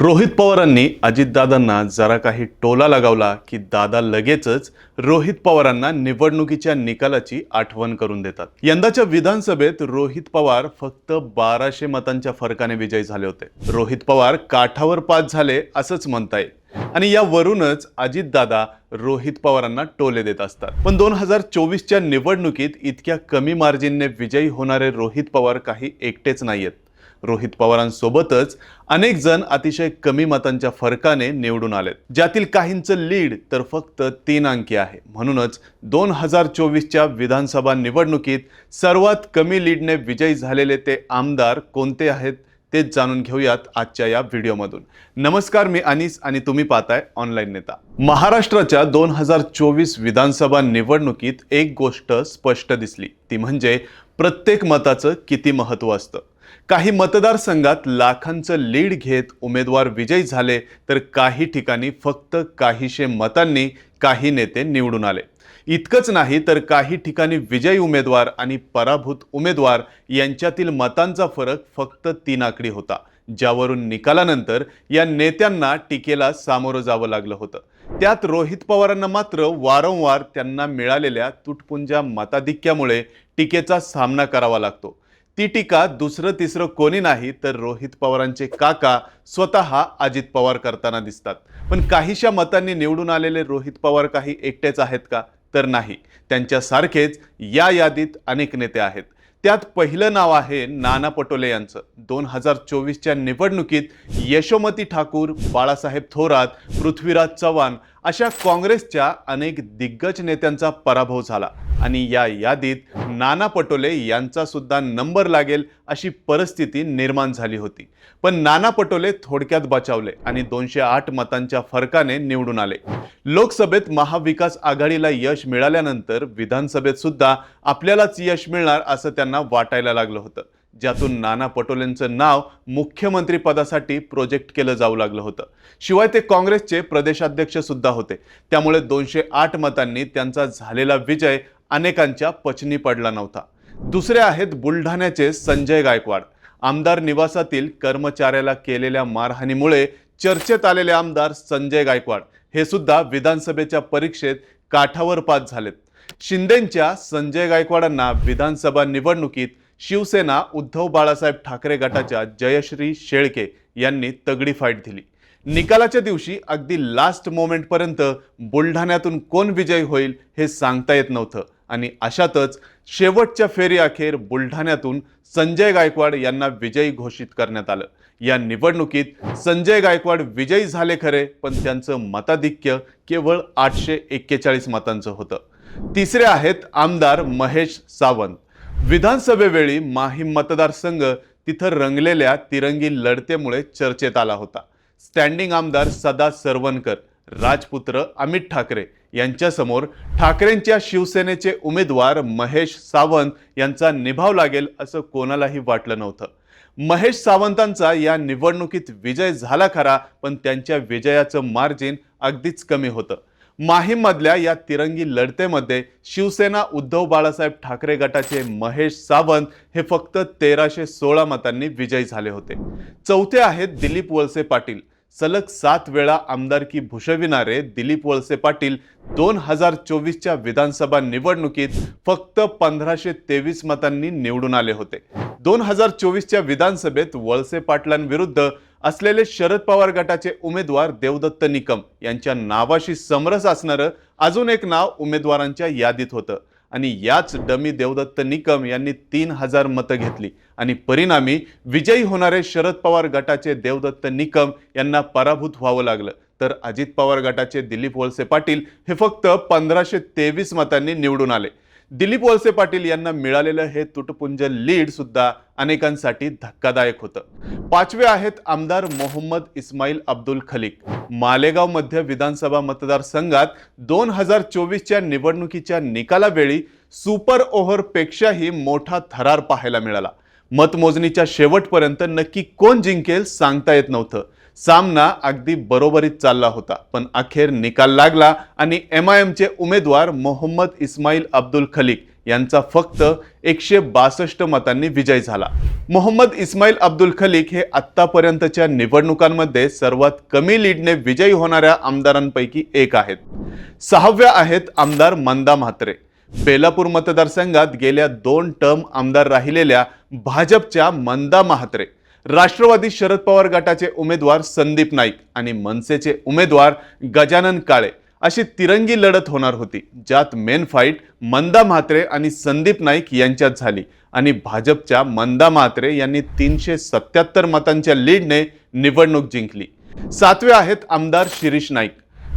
रोहित पवारांनी अजितदादांना जरा काही टोला लगावला की दादा लगेचच रोहित पवारांना निवडणुकीच्या निकालाची आठवण करून देतात. यंदाच्या विधानसभेत रोहित पवार फक्त बाराशे मतांच्या फरकाने विजयी झाले होते. रोहित पवार काठावर पास झाले असंच म्हणता येईल. आणि यावरूनच अजितदादा रोहित पवारांना टोले देत असतात. पण दोन हजार चोवीसच्या निवडणुकीत इतक्या कमी मार्जिनने विजयी होणारे रोहित पवार काही एकटेच नाहीयेत. रोहित पवारांसोबतच अनेक जण अतिशय कमी मतांच्या फरकाने निवडून आलेत. ज्यातील काहींचं लीड तर फक्त तीन अंकी आहे. म्हणूनच दोन हजार चोवीसच्या विधानसभा निवडणुकीत सर्वात कमी लीडने विजयी झालेले ते आमदार कोणते आहेत तेच जाणून घेऊयात आजच्या या व्हिडिओमधून. नमस्कार मी अनिस आणि तुम्ही पाहताय ऑनलाईन नेता. महाराष्ट्राच्या दोन हजार चोवीस विधानसभा निवडणुकीत एक गोष्ट स्पष्ट दिसली. ती म्हणजे प्रत्येक मताचं किती महत्त्व असतं. काही मतदारसंघात लाखांचं लीड घेत उमेदवार विजयी झाले तर काही ठिकाणी फक्त काहीशे मतांनी काही नेते निवडून आले. इतकंच नाही तर काही ठिकाणी विजयी उमेदवार आणि पराभूत उमेदवार यांच्यातील मतांचा फरक फक्त तीन आकडी होता. ज्यावरून निकालानंतर या नेत्यांना टीकेला सामोरं जावं लागलं होतं. त्यात रोहित पवारांना मात्र वारंवार त्यांना मिळालेल्या तुटपुंजा मताधिक्यामुळे टीकेचा सामना करावा लागतो. ती टीका दुसरं तिसरं कोणी नाही तर रोहित पवारांचे काका स्वतः अजित पवार करताना दिसतात. पण काहीशा मतांनी निवडून आलेले रोहित पवार काही एकटेच आहेत का? तर नाही. त्यांच्यासारखेच या यादीत अनेक नेते आहेत. त्यात पहिलं नाव आहे नाना पटोले यांचं. दोन हजार चोवीसच्या निवडणुकीत यशोमती ठाकूर बाळासाहेब थोरात पृथ्वीराज चव्हाण अशा काँग्रेसच्या अनेक दिग्गज नेत्यांचा पराभव झाला. आणि या यादीत नाना पटोले यांचा सुद्धा नंबर लागेल अशी परिस्थिती निर्माण झाली होती. पण नाना पटोले थोडक्यात बचावले आणि दोनशे आठ मतांच्या फरकाने निवडून आले. लोकसभेत महाविकास आघाडीला यश मिळाल्यानंतर विधानसभेत सुद्धा आपल्यालाच यश मिळणार असं त्यांना वाटायला लागलं होतं. ज्यातून नाना पटोलेंचं नाव मुख्यमंत्री पदासाठी प्रोजेक्ट केलं जाऊ लागलं होतं. शिवाय ते काँग्रेसचे प्रदेशाध्यक्ष सुद्धा होते. त्यामुळे दोनशे आठ मतांनी त्यांचा झालेला विजय अनेकांच्या पचनी पडला नव्हता. दुसरे आहेत बुलढाण्याचे संजय गायकवाड. आमदार निवासातील कर्मचाऱ्याला केलेल्या मारहाणीमुळे चर्चेत आलेले आमदार संजय गायकवाड हे सुद्धा विधानसभेच्या परीक्षेत काठावर पास झालेत. शिंदेंच्या संजय गायकवाडांना विधानसभा निवडणुकीत शिवसेना उद्धव बाळासाहेब ठाकरे गटाच्या जयश्री शेळके यांनी तगडी फाईट दिली. निकालाच्या दिवशी अगदी लास्ट मोमेंटपर्यंत बुलढाण्यातून कोण विजयी होईल हे सांगता येत नव्हतं. आणि अशातच शेवटच्या फेरी अखेर बुलढाण्यातून संजय गायकवाड यांना विजयी घोषित करण्यात आलं. या निवडणुकीत संजय गायकवाड विजयी झाले खरे पण त्यांचं मताधिक्य केवळ आठशे एक्केचाळीस मतांचं होतं. तिसरे आहेत आमदार महेश सावंत. विधानसभेवेळी माहीम मतदारसंघ तिथं रंगलेल्या तिरंगी लढतेमुळे चर्चेत आला होता. स्टँडिंग आमदार सदा सरवणकर राजपुत्र अमित ठाकरे यांच्यासमोर ठाकरेंच्या शिवसेनेचे उमेदवार महेश सावंत यांचा निभाव लागेल असं कोणालाही वाटलं नव्हतं. महेश सावंतांचा या निवडणुकीत विजय झाला खरा पण त्यांच्या विजयाचं मार्जिन अगदीच कमी होतं. माहीममधल्या या तिरंगी लढतेमध्ये शिवसेना उद्धव बाळासाहेब ठाकरे गटाचे महेश सावंत हे फक्त तेराशे सोळा मतांनी विजयी झाले होते. चौथे आहेत दिलीप वळसे पाटील. सलग सात वेळा आमदारकी भूषविणारे दिलीप वळसे पाटील दोन हजार चोवीसच्या विधानसभा निवडणुकीत फक्त पंधराशे तेवीस मतांनी निवडून आले होते. दोन हजार चोवीसच्या विधानसभेत वळसे पाटलांविरुद्ध असलेले शरद पवार गटाचे उमेदवार देवदत्त निकम यांच्या नावाशी समरस असणारं अजून एक नाव उमेदवारांच्या यादीत होतं. आणि याच डमी देवदत्त निकम यांनी तीन हजार मतं घेतली. आणि परिणामी विजयी होणारे शरद पवार गटाचे देवदत्त निकम यांना पराभूत व्हावं लागलं. तर अजित पवार गटाचे दिलीप वळसे पाटील हे फक्त पंधराशे तेवीस मतांनी निवडून आले. दिलीप वळसे पाटील यांना मिळालेलं हे तुटपुंज लीड सुद्धा अनेकांसाठी धक्कादायक होतं. पाचवे आहेत आमदार मोहम्मद इस्माईल अब्दुल खलिक. मालेगाव मध्य विधानसभा मतदारसंघात दोन हजार चोवीसच्या निवडणुकीच्या निकालावेळी सुपर ओव्हरपेक्षाही मोठा थरार पाहायला मिळाला. मतमोजणीच्या शेवटपर्यंत नक्की कोण जिंकेल सांगता येत नव्हतं. सामना अगदी बरोबरीत चालला होता पण अखेर निकाल लागला आणि एम आय एमचे उमेदवार मोहम्मद इस्माईल अब्दुल खलिक यांचा फक्त एकशे बासष्ट मतांनी विजय झाला. मोहम्मद इस्माईल अब्दुल खलीक हे आत्तापर्यंतच्या निवडणुकांमध्ये सर्वात कमी लीडने विजयी होणाऱ्या आमदारांपैकी एक आहेत. सहाव्या आहेत आमदार मंदा म्हात्रे. बेलापूर मतदारसंघात गेल्या दोन टर्म आमदार राहिलेल्या भाजपच्या मंदा म्हात्रे. राष्ट्रवादी शरद पवार गटाचे उमेदवार संदीप नाईक आणि मनसेचे उमेदवार गजानन काळे अशी तिरंगी लढत होणार होती ज्यात मेन फाईट मंदा म्हात्रे आणि संदीप नाईक यांच्यात झाली. आणि भाजपच्या मंदा म्हात्रे यांनी तीनशे सत्याहत्तर मतांच्या लीडने निवडणूक जिंकली. सातवे आहेत आमदार शिरीष नाईक.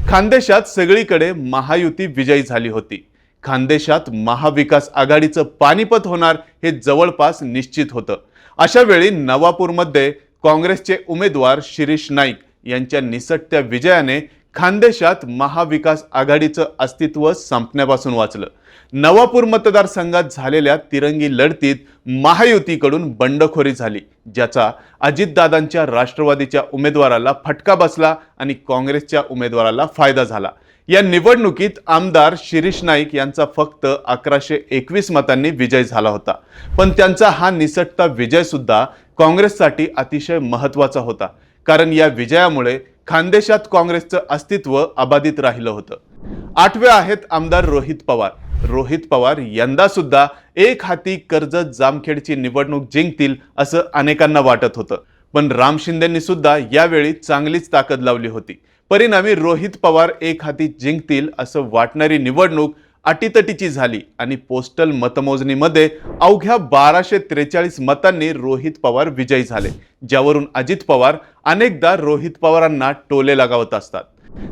खानदेशात सगळीकडे महायुती विजयी झाली होती. खानदेशात महाविकास आघाडीचं पानिपत होणार हे जवळपास निश्चित होतं. अशा वेळी नवापूरमध्ये काँग्रेसचे उमेदवार शिरीष नाईक यांच्या निसटत्या विजयाने खानदेशात महाविकास आघाडीचं अस्तित्व संपण्यापासून वाचलं. नवापूर मतदारसंघात झालेल्या तिरंगी लढतीत महायुतीकडून बंडखोरी झाली ज्याचा अजितदादांच्या राष्ट्रवादीच्या उमेदवाराला फटका बसला आणि काँग्रेसच्या उमेदवाराला फायदा झाला. या निवडणुकीत आमदार शिरीष नाईक यांचा फक्त अकराशे एकवीस मतांनी विजय झाला होता. पण त्यांचा हा निसटता विजय सुद्धा काँग्रेससाठी अतिशय महत्त्वाचा होता. कारण या विजयामुळे खानदेशात काँग्रेसचं अस्तित्व अबाधित राहिलं होतं. आठवे आहेत आमदार रोहित पवार. रोहित पवार यंदा सुद्धा एक हाती कर्जत जामखेडची निवडणूक जिंकतील असं अनेकांना वाटत होतं. पण राम शिंदेंनी सुद्धा यावेळी चांगलीच ताकद लावली होती. परिणामी रोहित पवार एक हाती जिंकतील असं वाटणारी निवडणूक अटीतटीची झाली आणि पोस्टल मतमोजणीमध्ये अवघ्या बाराशे त्रेचाळीस मतांनी रोहित पवार विजयी झाले ज्यावरून अजित पवार अनेकदा रोहित पवारांना टोले लगावत असतात.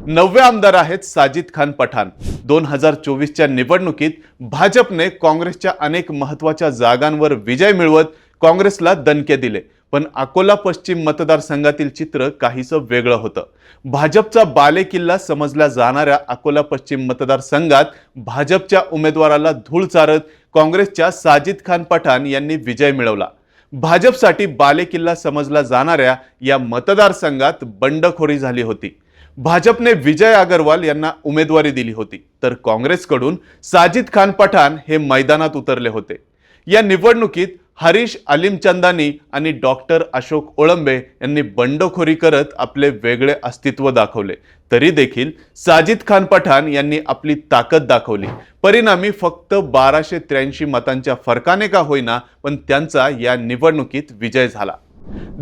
नववे आमदार आहेत साजिद खान पठाण. दोन हजार चोवीसच्या निवडणुकीत भाजपने काँग्रेसच्या अनेक महत्त्वाच्या जागांवर विजय मिळवत काँग्रेसला दणके दिले. पण अकोला पश्चिम मतदारसंघातील चित्र काहीसं वेगळं होतं. भाजपचा बालेकिल्ला समजल्या जाणाऱ्या अकोला पश्चिम मतदारसंघात भाजपच्या उमेदवाराला धूळ चारत काँग्रेसच्या साजिद खान पठाण यांनी विजय मिळवला. भाजपसाठी बालेकिल्ला समजला जाणाऱ्या या मतदारसंघात बंडखोरी झाली होती. भाजपने विजय अगरवाल यांना उमेदवारी दिली होती. तर काँग्रेसकडून साजिद खान पठाण हे मैदानात उतरले होते. या निवडणुकीत हरीश अलिमचंदानी आणि डॉक्टर अशोक ओळंबे यांनी बंडखोरी करत आपले वेगळे अस्तित्व दाखवले. तरी देखील साजिद खान पठाण यांनी आपली ताकद दाखवली. परिणामी फक्त बाराशे त्र्याऐंशी मतांच्या फरकाने का होईना पण त्यांचा या निवडणुकीत विजय झाला.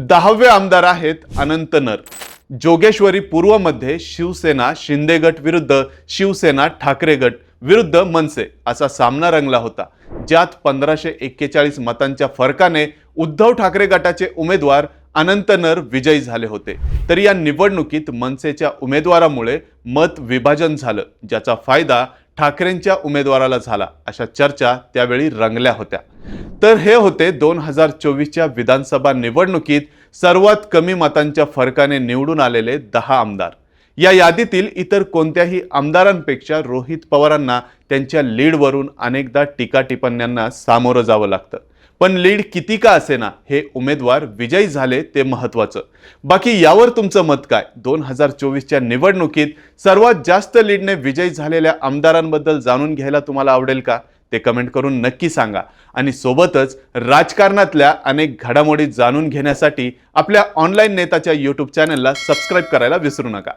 दहावे आमदार आहेत अनंत नर. जोगेश्वरी पूर्वमध्ये शिवसेना शिंदे गट विरुद्ध शिवसेना ठाकरे गट. विरुद्ध मनसे असा सामना रंगला होता ज्यात पंधराशे एक्केचाळीस मतांच्या फरकाने उद्धव ठाकरे गटाचे उमेदवार अनंत नर विजयी झाले होते. तर या निवडणुकीत मनसेच्या उमेदवारामुळे मत विभाजन झालं ज्याचा फायदा ठाकरेंच्या उमेदवाराला झाला अशा चर्चा त्यावेळी रंगल्या होत्या. तर हे होते दोन हजार चोवीसच्या विधानसभा निवडणुकीत सर्वात कमी मतांच्या फरकाने निवडून आलेले दहा आमदार. या यादीतील इतर कोणत्याही आमदारांपेक्षा रोहित पवारांना त्यांच्या लीडवरून अनेकदा टीका टिप्पण्यांना सामोरं जावं लागतं. पण लीड किती का असेना हे उमेदवार विजयी झाले ते महत्वाचं बाकी यावर तुमचं मत काय? दोन हजार चोवीसच्या निवडणुकीत सर्वात जास्त लीडने विजयी झालेल्या आमदारांबद्दल जाणून घ्यायला तुम्हाला आवडेल का? ते कमेंट करून नक्की सांगा. आणि सोबतच राजकारणातल्या अनेक घडामोडी जाणून घेण्यासाठी आपल्या ऑनलाईन नेताच्या यूट्यूब चॅनलला सबस्क्राईब करायला विसरू नका.